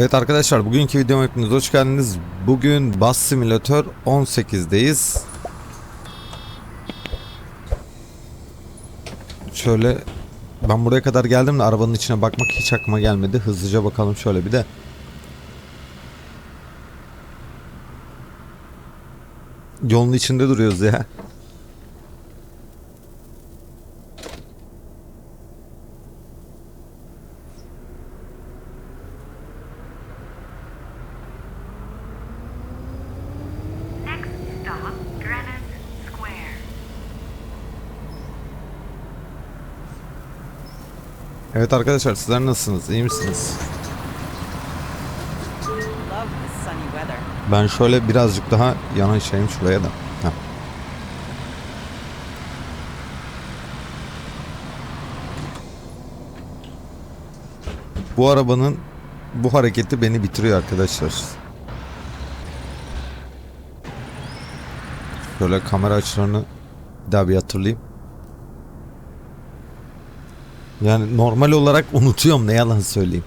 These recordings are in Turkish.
Evet arkadaşlar bugünkü videoma hepiniz hoş geldiniz. Bugün Bus Simulator 18'deyiz. Şöyle ben buraya kadar geldim de arabanın içine bakmak hiç aklıma gelmedi. Hızlıca bakalım şöyle bir de. Yolun içinde duruyoruz ya. Evet arkadaşlar sizler nasılsınız? İyi misiniz? Ben şöyle birazcık daha yanaşayım şuraya da. Heh. Bu arabanın bu hareketi beni bitiriyor arkadaşlar. Şöyle kamera açılarını daha bir hatırlayayım. Yani normal olarak unutuyorum ne yalan söyleyeyim.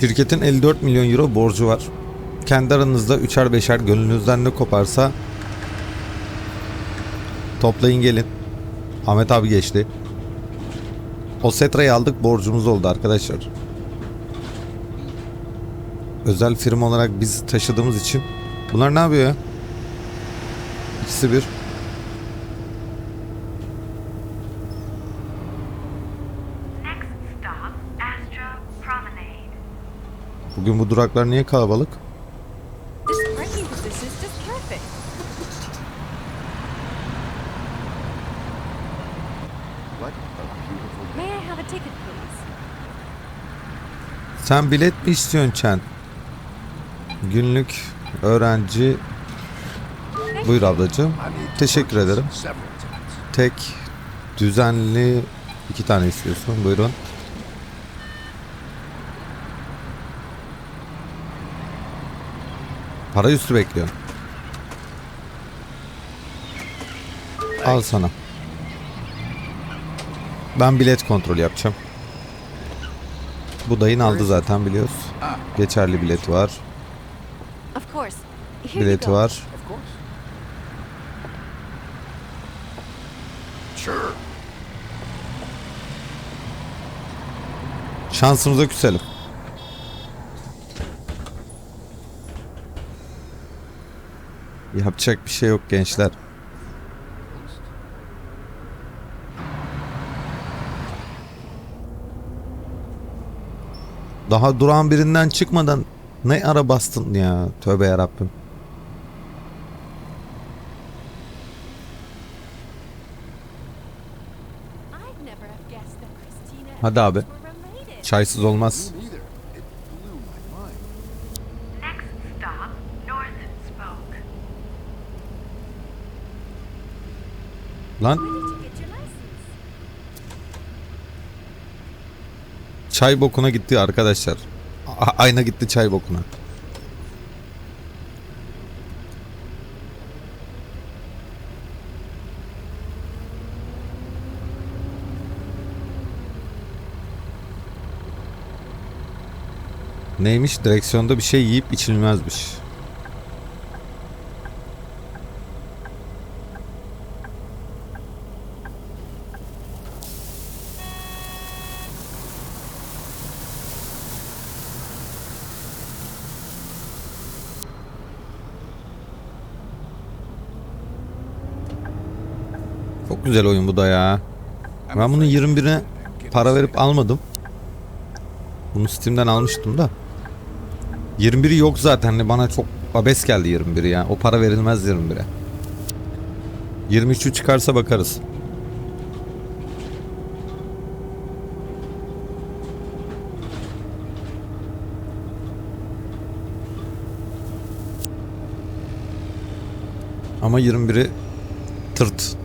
Şirketin 54 milyon euro borcu var. Kendi aranızda üçer beşer gönlünüzden ne koparsa toplayın gelin. Ahmet abi geçti. O Setra'yı aldık borcumuz oldu arkadaşlar. Özel firma olarak biz taşıdığımız için. Bunlar ne yapıyor ya? İkisi bir. Bugün bu duraklar niye kalabalık? Sen bilet mi istiyorsun Çen? Günlük öğrenci Buyur ablacığım. Teşekkür ederim. Tek düzenli iki tane istiyorsun. Buyurun. Para üstü bekliyorum. Al sana. Ben bilet kontrolü yapacağım. Bu dayın aldı zaten biliyoruz. Geçerli bileti var. Go. var. Şansımıza küselim. Yapacak bir şey yok gençler. Daha durağın birinden çıkmadan ne ara bastın ya? Tövbe yarabbim. Hadi abi. Çaysız olmaz. Me çay bokuna gitti arkadaşlar. A- ayna gitti çay bokuna. Neymiş? Direksiyonda bir şey yiyip içilmezmiş. Çok güzel oyun bu da ya. Ben bunu 21'e para verip almadım. Bunu Steam'den almıştım da. 21'i yok zaten. Bana çok abes geldi 21'i ya. O para verilmez 21'e. 23'ü çıkarsa bakarız. Ama 21'i tırt.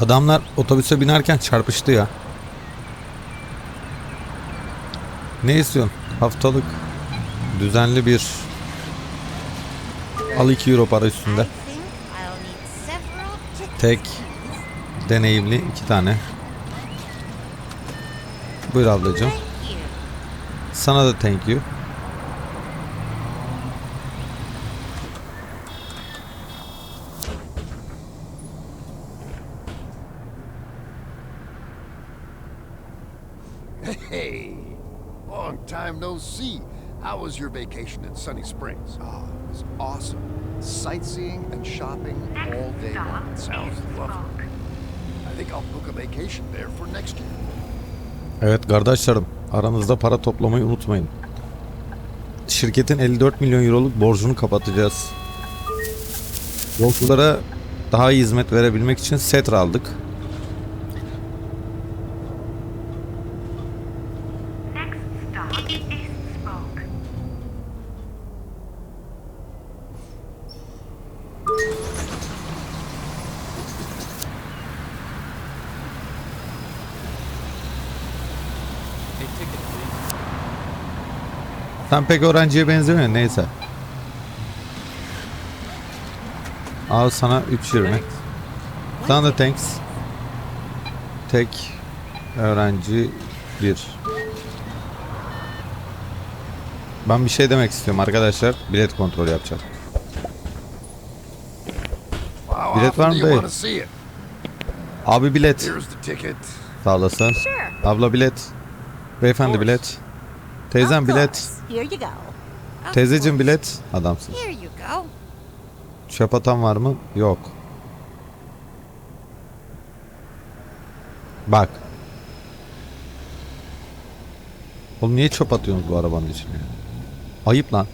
Adamlar otobüse binerken çarpıştı ya. Ne istiyorsun? Haftalık düzenli bir al 2 euro para üstünde. Tek deneyimli iki tane. Buyur ablacığım. Sana da thank you. Hey, long time no see. How was your vacation in Sunny Springs? Ah, it was awesome. Sightseeing and shopping all Next day stop long. Sounds lovely. I think I'll book a vacation there for next year. Evet kardeşlerim aranızda para toplamayı unutmayın. Şirketin 54 milyon euroluk borcunu kapatacağız. Yolculara daha iyi hizmet verebilmek için Setra aldık. Sen pek öğrenciye benzemiyorsun neyse. Al sana 3.20. Sana da thanks. Tek öğrenci 1. Ben bir şey demek istiyorum arkadaşlar. Bilet kontrolü yapacağım. Bilet var mı dayı? Abi bilet. Sağ olasın. Abla bilet. Beyefendi bilet. Teyzem bilet. course. bilet. Adamsın. Çöp atan var mı? Yok. Bak. Oğlum niye çöp atıyorsunuz bu arabanın içine? Ayıp lan.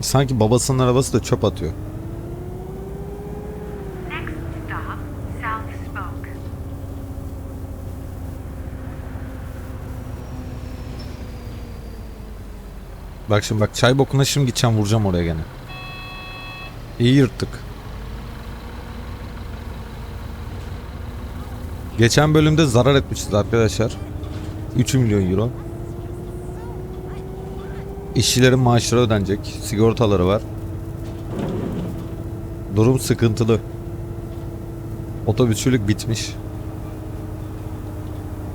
Sanki babasının arabası da çöp atıyor. Bak şimdi bak çay bokuna şimdi gideceğim vuracağım oraya gene. İyi yırttık. Geçen bölümde zarar etmişiz arkadaşlar. 3 milyon euro. İşçilerin maaşları ödenecek. Sigortaları var. Durum sıkıntılı. Otobüsçülük bitmiş.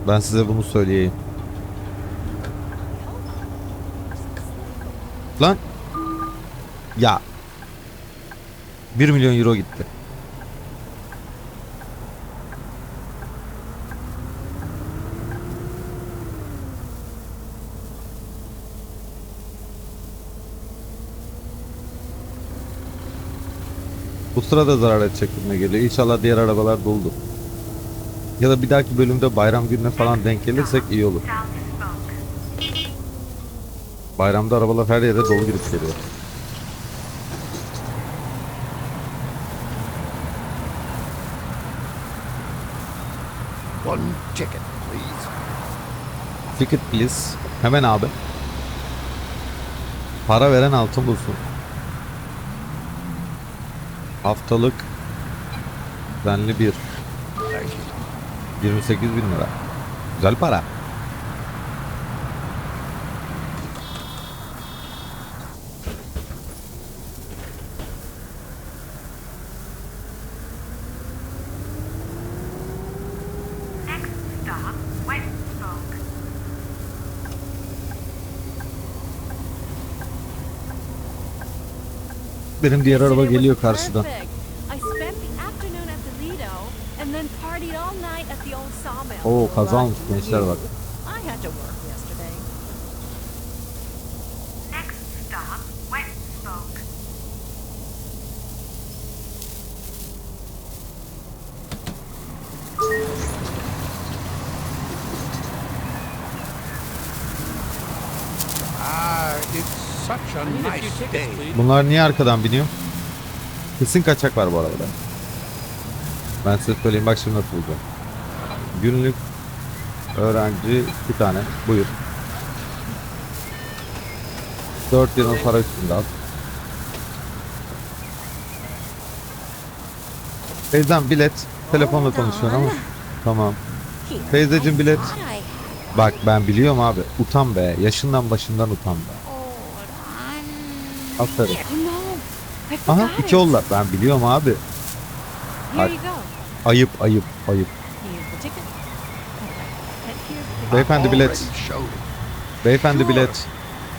Ben size bunu söyleyeyim. Lan. Ya. 1 milyon euro gitti. Bu sırada zarar edecek gibime geliyor. İnşallah diğer arabalar doldu. Ya da bir dahaki bölümde bayram gününe falan denk gelirsek iyi olur. Bayramda arabalar her yere dolu girip geliyor. One ticket, please. Ticket please. Hemen abi. Para veren altın bulsun. Haftalık benli bir. Thank you. 28 bin lira. Güzel para. Benim diğer araba geliyor karşıdan. perfect. I spent the Bunlar niye arkadan biniyor? Kesin kaçak var bu arabada. Ben size söyleyeyim bak şimdi nasıl bulacağım. Günlük öğrenci bir tane. Buyur. 4 yılın para üstünde al. Teyzem bilet. Telefonla konuşuyorsun ama. Tamam. Teyzeciğim bilet. Bak ben biliyorum abi. Utan be. Yaşından başından utan be. Aferin. Aha iki oldular. Ben biliyorum abi. Go. Ayıp ayıp ayıp. Beyefendi bilet. Beyefendi bilet.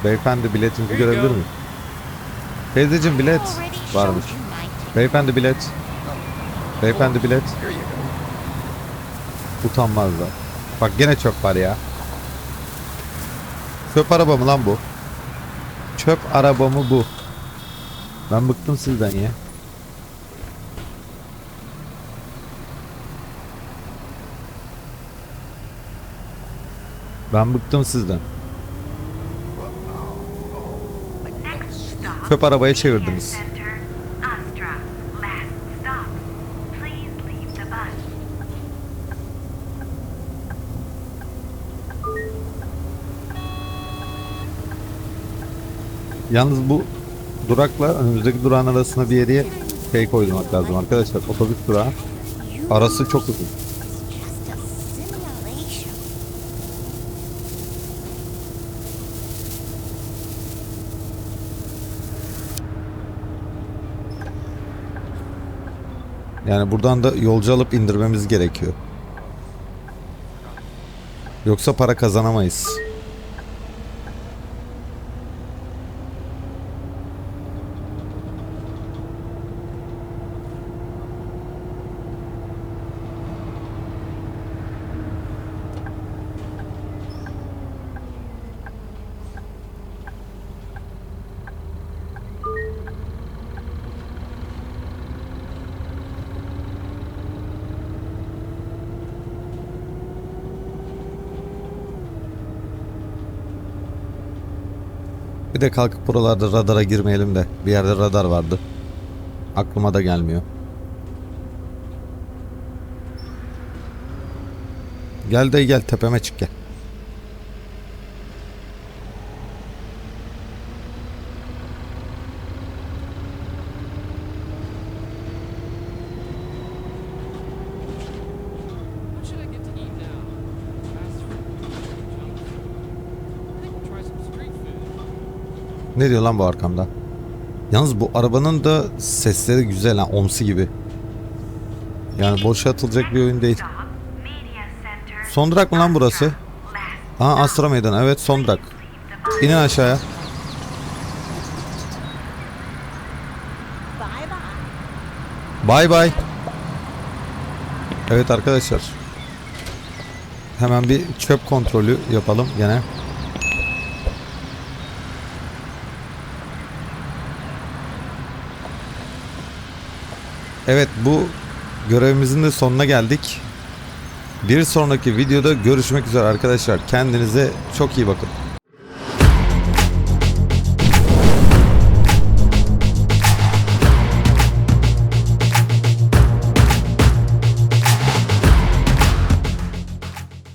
Beyefendi biletinizi görebilir miyim? Teyzeciğim bilet varmış. Beyefendi bilet. Beyefendi bilet. Utanmazlar. Bak gene çöp var ya. Çöp araba mı lan bu? Çöp araba mı bu? Ben bıktım sizden ya. Ben bıktım sizden. Çöp arabaya çevirdiniz. Yalnız bu durakla önümüzdeki durağın arasına bir yere şey koymak lazım arkadaşlar. Otobüs durağı. Arası çok uzun. Yani buradan da yolcu alıp indirmemiz gerekiyor. Yoksa para kazanamayız. Bir de kalkıp buralarda radara girmeyelim de. Bir yerde radar vardı. Aklıma da gelmiyor. Gel de gel tepeme çık gel. Ne diyor lan bu arkamda? Yalnız bu arabanın da sesleri güzel ha. Omsi gibi. Yani boşa atılacak bir oyun değil. Son durak mı lan burası? Aha Astra Meydanı. Evet son durak. İnin aşağıya. Bay bay. Evet arkadaşlar. Hemen bir çöp kontrolü yapalım gene. Evet bu görevimizin de sonuna geldik. Bir sonraki videoda görüşmek üzere arkadaşlar. Kendinize çok iyi bakın.